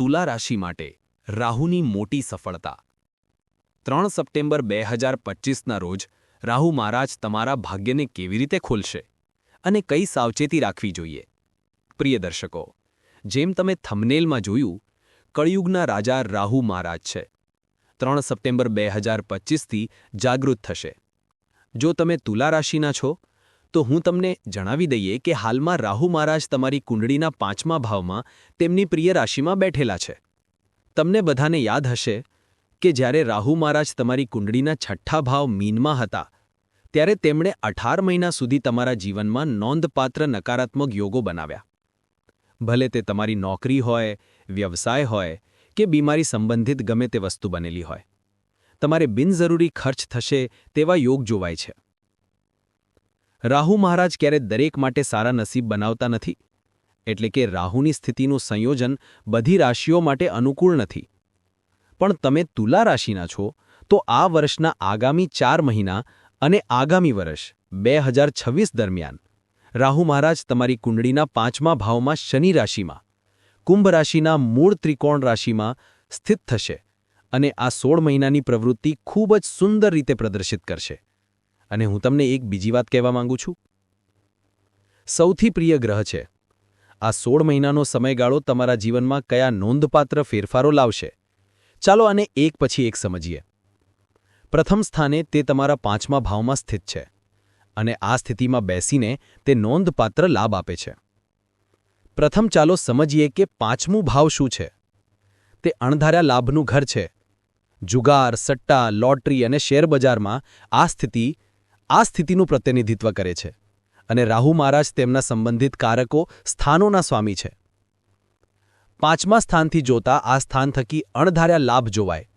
તુલા રાશિ માટે રાહુની મોટી સફળતા. ત્રણ સપ્ટેમ્બર બે હજાર પચીસના રોજ રાહુ મહારાજ તમારા ભાગ્યને કેવી રીતે ખોલશે અને કઈ સાવચેતી રાખવી જોઈએ? પ્રિય દર્શકો, જેમ તમે થમનેલમાં જોયું, કળિયુગના રાજા રાહુ મહારાજ છે. ત્રણ સપ્ટેમ્બર બે હજાર પચીસથી જાગૃત થશે. જો તમે તુલા રાશિના છો તો હું તમને જણાવી દઈએ કે હાલમાં રાહુ મહારાજ તમારી કુંડળીના પાંચમા ભાવમાં તેમની પ્રિય રાશિમાં બેઠેલા છે. તમને બધાને યાદ હશે કે જ્યારે રાહુ મહારાજ તમારી કુંડળીના છઠ્ઠા ભાવ મીનમાં હતા, ત્યારે તેમણે અઢાર મહિના સુધી તમારા જીવનમાં નોંધપાત્ર નકારાત્મક યોગો બનાવ્યા. ભલે તે તમારી નોકરી હોય, વ્યવસાય હોય કે બીમારી સંબંધિત ગમે તે વસ્તુ બનેલી હોય. તમારે બિનજરૂરી ખર્ચ થશે તેવા યોગ જોવાય છે. રાહુ મહારાજ ક્યારે દરેક માટે સારા નસીબ બનાવતા નથી. એટલે કે રાહુની સ્થિતિનું સંયોજન બધી રાશિઓ માટે અનુકૂળ નથી. પણ તમે તુલા રાશિના છો, તો આ વર્ષના આગામી ચાર મહિના અને આગામી વર્ષ, બે દરમિયાન, રાહુ મહારાજ તમારી કુંડળીના પાંચમા ભાવમાં શનિ રાશિમાં, કુંભ રાશિના મૂળ ત્રિકોણ રાશિમાં સ્થિત થશે અને આ સોળ મહિનાની પ્રવૃત્તિ ખૂબ જ સુંદર રીતે પ્રદર્શિત કરશે. અને હું તમને એક બીજી વાત કહેવા માંગુ છું. સૌથી પ્રિય ગ્રહ છે. આ સોળ મહિનાનો સમયગાળો તમારા જીવનમાં કયા નોંધપાત્ર ફેરફારો લાવશે? ચાલો આને એક પછી એક સમજીએ. પ્રથમ સ્થાને તે તમારા પાંચમા ભાવમાં સ્થિત છે અને આ સ્થિતિમાં બેસીને તે નોંધપાત્ર લાભ આપે છે. પ્રથમ ચાલો સમજીએ કે પાંચમું ભાવ શું છે? તે અણધાર્યા લાભનું ઘર છે. જુગાર, સટ્ટા, લોટરી અને શેરબજારમાં આ સ્થિતિ આ સ્થિતિનું પ્રતિનિધિત્વ કરે છે અને રાહુ મહારાજ તેમના સંબંધિત કારકો સ્થાનોના સ્વામી છે. પાંચમા સ્થાનથી જોતા આ સ્થાન થકી અણધાર્યા લાભ જોવાય.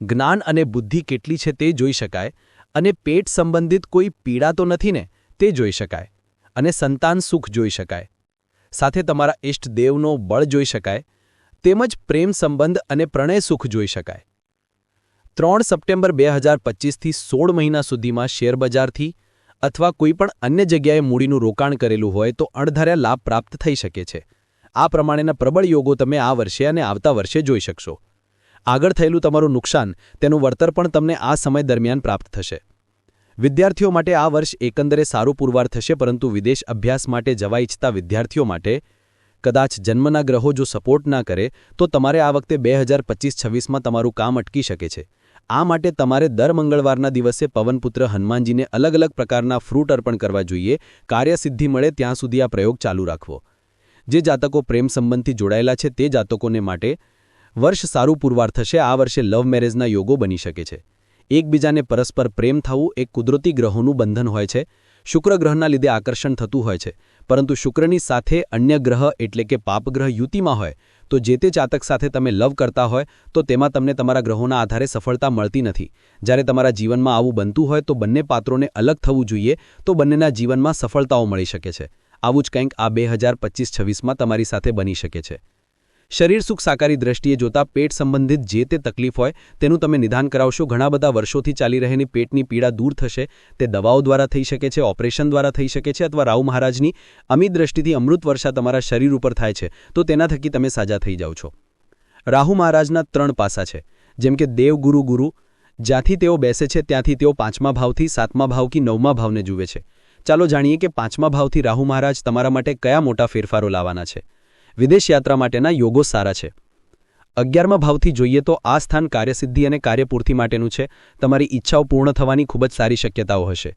જ્ઞાન અને બુદ્ધિ કેટલી છે તે જોઈ શકાય અને પેટ સંબંધિત કોઈ પીડા તો નથી ને તે જોઈ શકાય અને સંતાન સુખ જોઈ શકાય. સાથે તમારા ઇષ્ટદેવનો બળ જોઈ શકાય તેમજ પ્રેમ સંબંધ અને પ્રણય સુખ જોઈ શકાય. ત્રણ સપ્ટેમ્બર બે હજાર પચીસથી સોળ મહિના સુધીમાં શેરબજારથી અથવા કોઈપણ અન્ય જગ્યાએ મૂડીનું રોકાણ કરેલું હોય તો અણધાર્યા લાભ પ્રાપ્ત થઈ શકે છે. આ પ્રમાણેના પ્રબળ યોગો તમે આ વર્ષે અને આવતા વર્ષે જોઈ શકશો. આગળ થયેલું તમારું નુકસાન, તેનું વળતર પણ તમને આ સમય દરમિયાન પ્રાપ્ત થશે. વિદ્યાર્થીઓ માટે આ વર્ષ એકંદરે સારું પુરવાર થશે, પરંતુ વિદેશ અભ્યાસ માટે જવા ઇચ્છતા વિદ્યાર્થીઓ માટે કદાચ જન્મના ગ્રહો જો સપોર્ટ ના કરે, તો તમારે આ વખતે બે હજાર પચીસ છવ્વીસમાં તમારું કામ અટકી શકે છે. આ માટે તમારે દર મંગળવારના દિવસે પવનપુત્ર હનુમાનજીને અલગ અલગ પ્રકારના ફ્રૂટ અર્પણ કરવા જોઈએ. કાર્યસિદ્ધિ મળે ત્યાં સુધી આ પ્રયોગ ચાલુ રાખવો. જે જાતકો પ્રેમ સંબંધથી જોડાયેલા છે તે જાતકોને માટે વર્ષ સારું પુરવાર થશે. આ વર્ષે લવ મેરેજના યોગો બની શકે છે. એકબીજાને પરસ્પર પ્રેમ થવું એક કુદરતી ગ્રહોનું બંધન હોય છે. શુક્ર ગ્રહના લીધે આકર્ષણ થતું હોય છે. પરંતુ શુક્રની સાથે અન્ય ગ્રહ એટલે કે પાપગ્રહ યુતિમાં હોય તો જે તે જાતક સાથે તમે લવ કરતા હોય, તો તેમાં તમને તમારા ગ્રહોના આધારે સફળતા મળતી નથી. જ્યારે તમારા જીવનમાં આવું બનતું હોય, તો બંને પાત્રોને અલગ થવું જોઈએ, તો બંનેના જીવનમાં સફળતાઓ મળી શકે છે. આવું જ કંઈક આ બે હજાર પચીસ છવ્વીસમાં તમારી સાથે બની શકે છે. શરીર સુખ સાકારી દ્રષ્ટિએ જોતા પેટ સંબંધિત જે તે તકલીફ હોય તેનું તમે નિદાન કરાવશો. ઘણા બધા વર્ષોથી ચાલી રહેલી પેટની પીડા દૂર થશે. તે દવાઓ દ્વારા થઈ શકે છે, ઓપરેશન દ્વારા થઈ શકે છે અથવા રાવ મહારાજની અમિત દ્રષ્ટિથી અમૃત વર્ષા તમારા શરીર ઉપર થાય છે, તો તેના થકી તમે સાજા થઈ જાઓ છો. રાહુ મહારાજના ત્રણ પાસા છે. જેમ કે દેવ ગુરુ ગુરુ, જ્યાંથી તેઓ બેસે છે ત્યાંથી તેઓ પાંચમા ભાવથી સાતમા ભાવ કે નવમા ભાવને જુએ છે. ચાલો જાણીએ કે પાંચમા ભાવથી રાહુ મહારાજ તમારા માટે કયા મોટા ફેરફારો લાવવાના છે. વિદેશ યાત્રા માટેના યોગો સારા છે. અગિયારમાં ભાવથી જોઈએ તો આ સ્થાન કાર્યસિદ્ધિ અને કાર્યપૂર્તિ માટેનું છે. તમારી ઈચ્છાઓ પૂર્ણ થવાની ખૂબ જ સારી શક્યતાઓ હશે.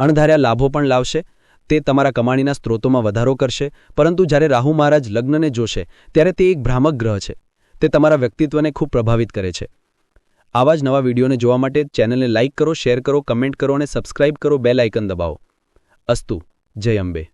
અણધાર્યા લાભો પણ લાવશે. તે તમારા કમાણીના સ્ત્રોતોમાં વધારો કરશે. પરંતુ જ્યારે રાહુ મહારાજ લગ્નને જોશે, ત્યારે તે એક ભ્રામક ગ્રહ છે. તે તમારા વ્યક્તિત્વને ખૂબ પ્રભાવિત કરે છે. આવા જ નવા વિડીયોને જોવા માટે ચેનલને લાઇક કરો, શેર કરો, કમેન્ટ કરો અને સબસ્ક્રાઇબ કરો. બેલ આઇકન દબાવો. અસ્તુ. જય અંબે.